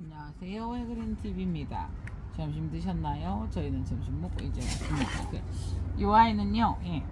안녕하세요. 해그린 TV입니다. 점심 드셨나요? 저희는 점심 먹고 이제 왔습니다. 그, 이 아이는요, 예.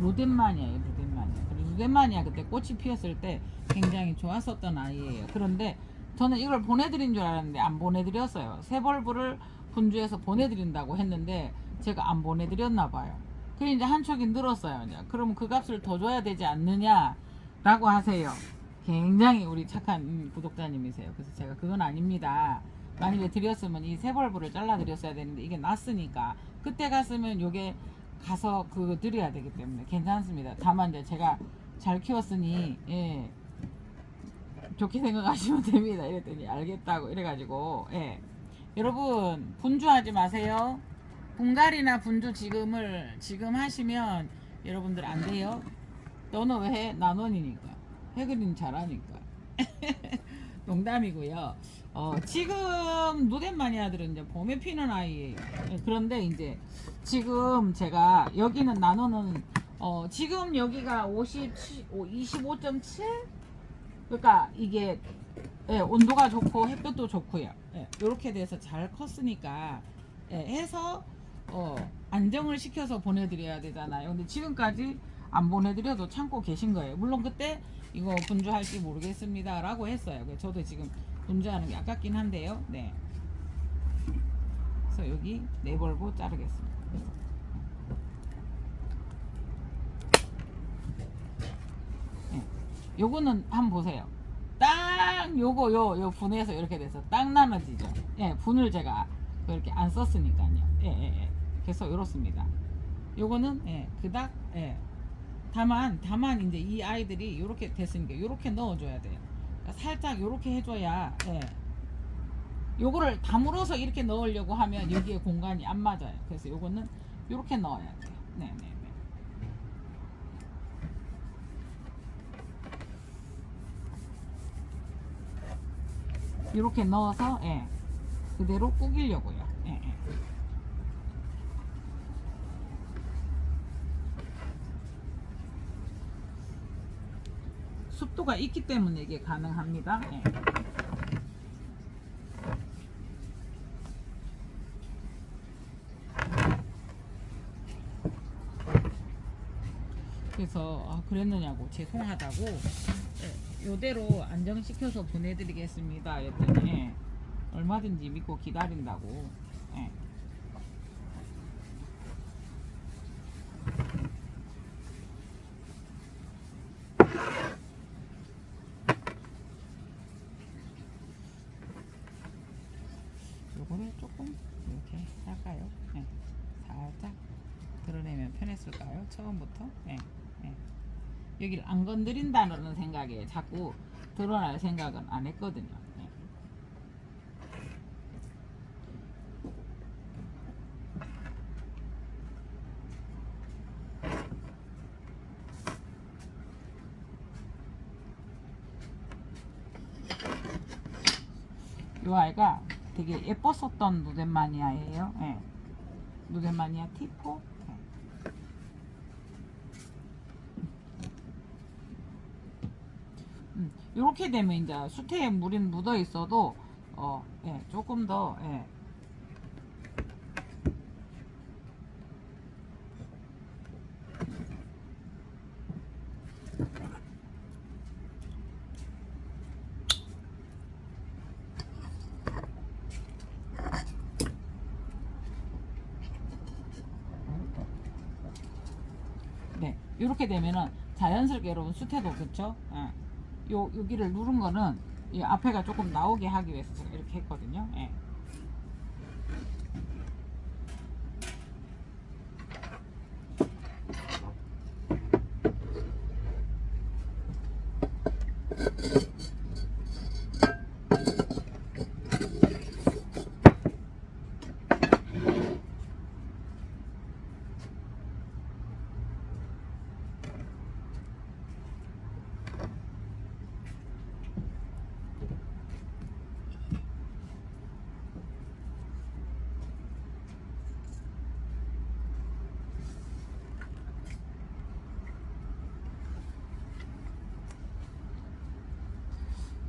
루덴마니아예요, 루덴마니아. 루덴마니아 그때 꽃이 피었을 때 굉장히 좋았었던 아이예요. 그런데 저는 이걸 보내드린 줄 알았는데 안 보내드렸어요. 세벌브를 분주해서 보내드린다고 했는데 제가 안 보내드렸나 봐요. 그래 이제 한 촉이 늘었어요. 그러면 그 값을 더 줘야 되지 않느냐 라고 하세요. 굉장히 우리 착한 음, 구독자님이세요. 그래서 제가 그건 아닙니다. 만약에 드렸으면 이 세벌브를 잘라 드렸어야 되는데 이게 났으니까 그때 갔으면 요게 가서 그거 드려야 되기 때문에 괜찮습니다. 다만 이제 제가 잘 키웠으니 예 좋게 생각하시면 됩니다. 이랬더니 알겠다고 이래가지고 예 여러분 분주하지 마세요. 분갈이나 분주 지금을 지금 하시면 여러분들 안 돼요. 너는 왜 해? 난원이니까. 해그린 잘하니까. 농담이고요. 어, 지금 누덴 마니아들은 이제 봄에 피는 아이예요. 예, 그런데 이제 지금 제가 여기는 나노는 어, 지금 여기가 57, 25.7 그러니까 이게 예, 온도가 좋고 햇볕도 좋고요. 이렇게 돼서 잘 컸으니까 예, 해서 어, 안정을 시켜서 보내드려야 되잖아요. 근데 지금까지 안 보내드려도 참고 계신 거예요. 물론 그때 이거 분주할지 모르겠습니다 라고 했어요. 그래서 저도 지금 분주하는 게 아깝긴 한데요. 네. 그래서 여기 네 벌고 자르겠습니다. 네. 요거는 한번 보세요. 딱 요거 요 요 분해서 이렇게 돼서 딱 나눠지죠. 예, 분을 제가 그렇게 안 썼으니까요. 예, 예, 예. 그래서 이렇습니다. 요거는 예, 그닥 예. 다만 다만 이제 이 아이들이 이렇게 됐으니까 이렇게 넣어줘야 돼요. 그러니까 살짝 이렇게 해줘야 예. 요거를 다물어서 이렇게 넣으려고 하면 여기에 공간이 안 맞아요. 그래서 요거는 이렇게 넣어야 돼요. 네, 네, 네. 이렇게 넣어서 예. 그대로 꾸기려고요. 예, 예. 습도가 있기 때문에 이게 가능합니다. 예. 그래서 아, 그랬느냐고 죄송하다고 예, 요대로 안정시켜서 보내드리겠습니다. 했더니 예, 얼마든지 믿고 기다린다고. 예. 요거를 조금 이렇게 할까요? 네. 살짝 드러내면 편했을까요? 처음부터? 네. 네. 여기를 안 건드린다는 생각에 자꾸 드러날 생각은 안 했거든요. 네. 이 아이가 되게 예뻤었던 누덴마니아예요. 예. 누덴마니아 티포. 예. 음, 이렇게 되면 이제 수태에 물이 묻어 있어도 어, 예, 조금 더 예. 네, 이렇게 되면은 자연스럽게 여러분 수태도 그렇죠? 예. 요 여기를 누른 거는 이 앞에가 조금 나오게 하기 위해서 제가 이렇게 했거든요. 예.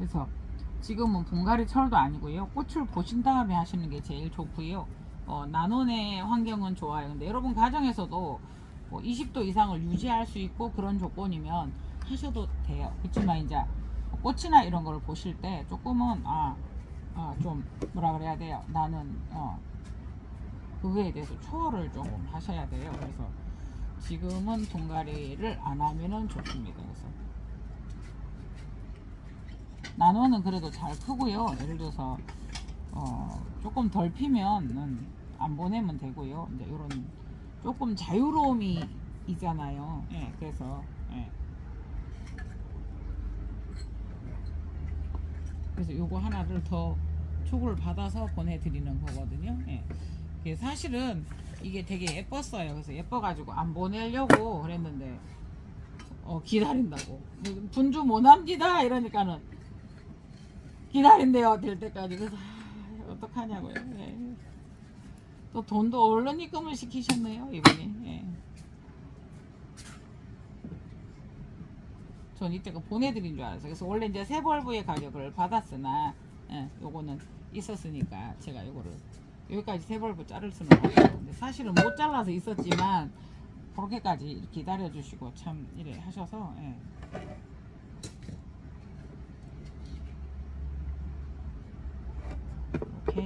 그래서 지금은 분갈이 철도 아니고요. 꽃을 보신 다음에 하시는 게 제일 좋고요. 어, 난원의 환경은 좋아요. 근데 여러분 가정에서도 뭐 20도 이상을 유지할 수 있고 그런 조건이면 하셔도 돼요. 그렇지만 이제 꽃이나 이런 걸 보실 때 조금은 아, 아, 좀 뭐라 그래야 돼요. 나는 어, 그거에 대해서 초월을 조금 하셔야 돼요. 그래서 지금은 분갈이를 안 하면은 좋습니다. 그래서 나노는 그래도 잘 크고요. 예를 들어서 어, 조금 덜 피면 안 보내면 되고요. 이제 이런 조금 자유로움이 있잖아요. 예, 그래서 예. 그래서 요거 하나를 더 촉을 받아서 보내드리는 거거든요. 예. 사실은 이게 되게 예뻤어요. 그래서 예뻐가지고 안 보내려고 그랬는데 어, 기다린다고 분주 못 남기다 이러니까는 기다린대요 될 때까지 그래서 아, 어떡하냐고요. 예. 또 돈도 얼른 입금을 시키셨네요 이분이. 예. 전 이때가 보내드린 줄 알았어요. 그래서 원래 이제 세 벌브의 가격을 받았으나 예, 요거는 있었으니까 제가 요거를 여기까지 세 벌브 자를 수는 없어요. 근데 사실은 못 잘라서 있었지만 그렇게까지 기다려 주시고 참 이래 하셔서 예. 이렇게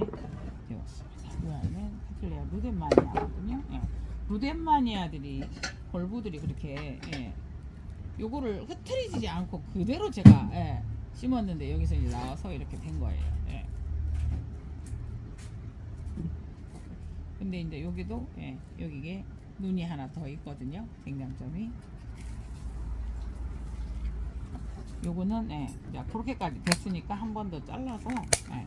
되었습니다. 이 아이는 카필레아 루덴마니아거든요. 예. 루덴마니아들이 벌브들이 그렇게 예. 요거를 흐트리지 않고 그대로 제가 예, 심었는데 여기서 이제 나와서 이렇게 된 거예요. 예. 근데 이제 여기도 예, 여기에 눈이 하나 더 있거든요. 굉장점이. 요거는 예, 그렇게까지 됐으니까 한 번 더 잘라서 예.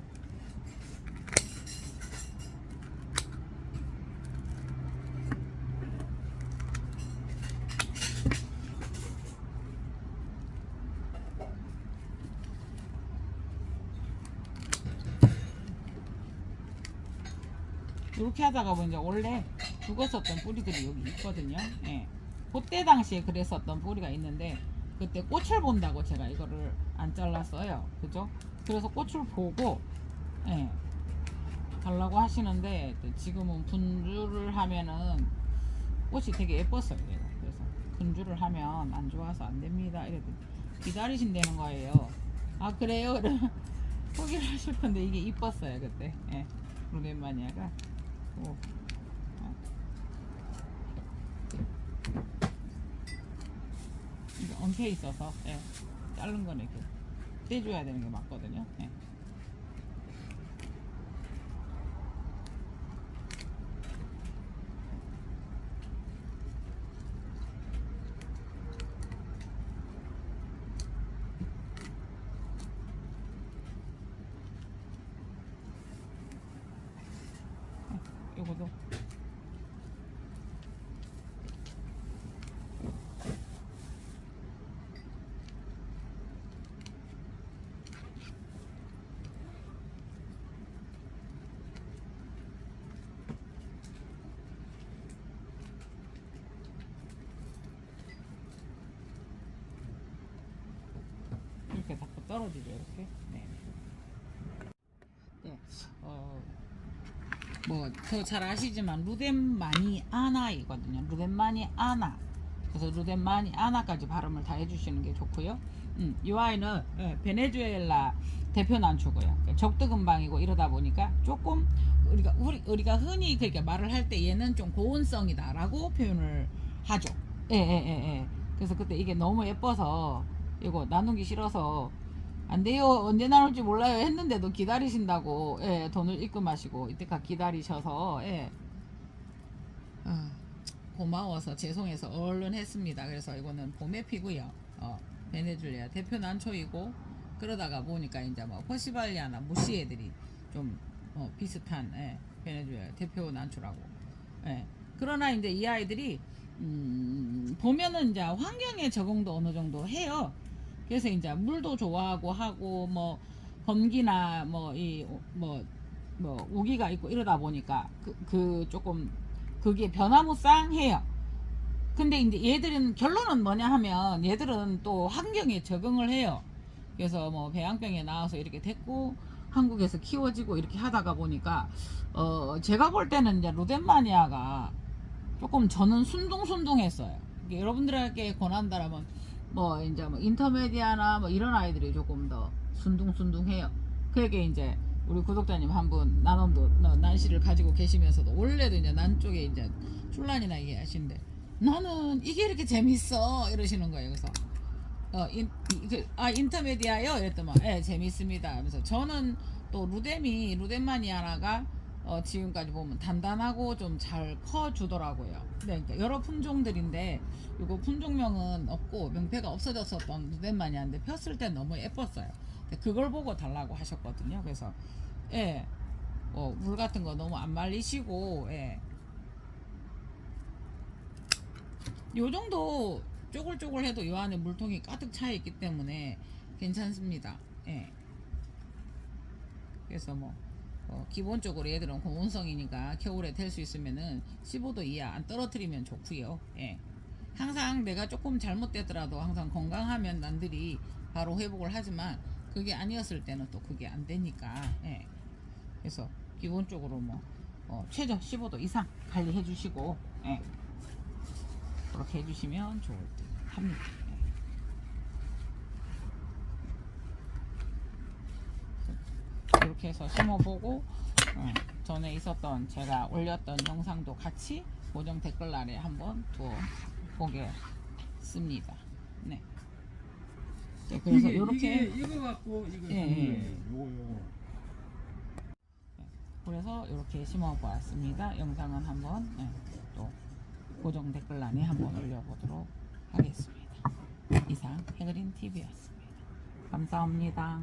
이렇게 하다가 보니 이제 원래 죽었었던 뿌리들이 여기 있거든요. 예. 그때 당시에 그랬었던 뿌리가 있는데 그때 꽃을 본다고 제가 이거를 안 잘랐어요. 그죠? 그래서 꽃을 보고 예. 달라고 하시는데 지금은 분주를 하면은 꽃이 되게 예뻤어요. 얘가. 그래서 분주를 하면 안 좋아서 안 됩니다. 이랬더니 기다리신다는 거예요. 아 그래요? 포기를 하실 건데 이게 이뻤어요 그때. 예. 루덴마니아가. 오. 어. 이게 엉켜 있어서 예. 자른 거는 이렇게 떼줘야 되는 게 맞거든요. 예. 요거도 이렇게 자꾸 떨어지죠 이렇게 네. 네. 어, 뭐 더 잘 아시지만 루덴마니 아나이거든요. 루덴마니 아나. 그래서 루덴마니 아나까지 발음을 다 해주시는 게 좋고요. 음, 이 아이는 예, 베네수엘라 대표 난초고요. 그러니까 적두금방이고 이러다 보니까 조금 우리가 우리, 우리가 흔히 그렇게 말을 할 때 얘는 좀 고온성이다라고 표현을 하죠. 예, 예, 예, 예. 그래서 그때 이게 너무 예뻐서 이거 나누기 싫어서 안 돼요. 언제 나올지 몰라요. 했는데도 기다리신다고, 예, 돈을 입금하시고, 이때까지 기다리셔서, 예. 아, 고마워서, 죄송해서 얼른 했습니다. 그래서 이거는 봄에 피고요. 어, 베네줄리아 대표 난초이고, 그러다가 보니까 이제 뭐, 퍼시발리아나 무시 애들이 좀, 어, 비슷한, 예, 베네줄리아 대표 난초라고. 예. 그러나 이제 이 아이들이, 음, 보면은 이제 환경에 적응도 어느 정도 해요. 그래서 이제 물도 좋아하고 하고 뭐 건기나 뭐 이 뭐뭐 우기가 있고 이러다 보니까 그, 그 조금 그게 변화무쌍해요. 근데 이제 얘들은 결론은 뭐냐 하면 얘들은 또 환경에 적응을 해요. 그래서 뭐 배양병에 나와서 이렇게 됐고 한국에서 키워지고 이렇게 하다가 보니까 어 제가 볼 때는 이제 루덴마니아가 조금 저는 순둥순둥했어요. 여러분들에게 권한다라면 뭐 이제 뭐 인터메디아나 뭐 이런 아이들이 조금 더 순둥순둥해요. 그게 이제 우리 구독자님 한 분 난원도 너- 난시를 가지고 계시면서도 원래도 이제 난 쪽에 이제 출란이나 하신데 나는 이게 이렇게 재밌어 이러시는 거예요. 그래서 어, 인, 이- 그, 아 인터메디아요 이랬더만 예 재밌습니다 하면서 저는 또 루뎀이 루뎀마니아나가 어, 지금까지 보면 단단하고 좀 잘 커주더라고요 네, 그러니까 여러 품종들인데 이거 품종명은 없고 명패가 없어졌었던 루뎀마니아인데 폈을 때 너무 예뻤어요 그걸 보고 달라고 하셨거든요 그래서 예, 어, 물 같은 거 너무 안 말리시고 예. 요 정도 쪼글쪼글 해도 요 안에 물통이 가득 차 있기 때문에 괜찮습니다. 예. 그래서 뭐 어, 기본적으로 얘들은 고온성이니까 겨울에 될 수 있으면은 15도 이하 안 떨어뜨리면 좋고요. 예. 항상 내가 조금 잘못되더라도 항상 건강하면 남들이 바로 회복을 하지만 그게 아니었을 때는 또 그게 안 되니까 예. 그래서 기본적으로 뭐 어, 최저 15도 이상 관리해 주시고 예. 그렇게 해주시면 좋을 듯 합니다. 네. 이렇게 해서 심어보고 어, 전에 있었던 제가 올렸던 영상도 같이 고정 댓글란에 한번 두어 보겠습니다. 네. 네, 그래서 이게, 이렇게 이게 이거 갖고 이거 예. 예. 요거 요거. 그래서 이렇게 심어보았습니다. 영상은 한번 네, 또 고정 댓글란에 한번 올려보도록 하겠습니다. 이상 해그린 TV였습니다. 감사합니다.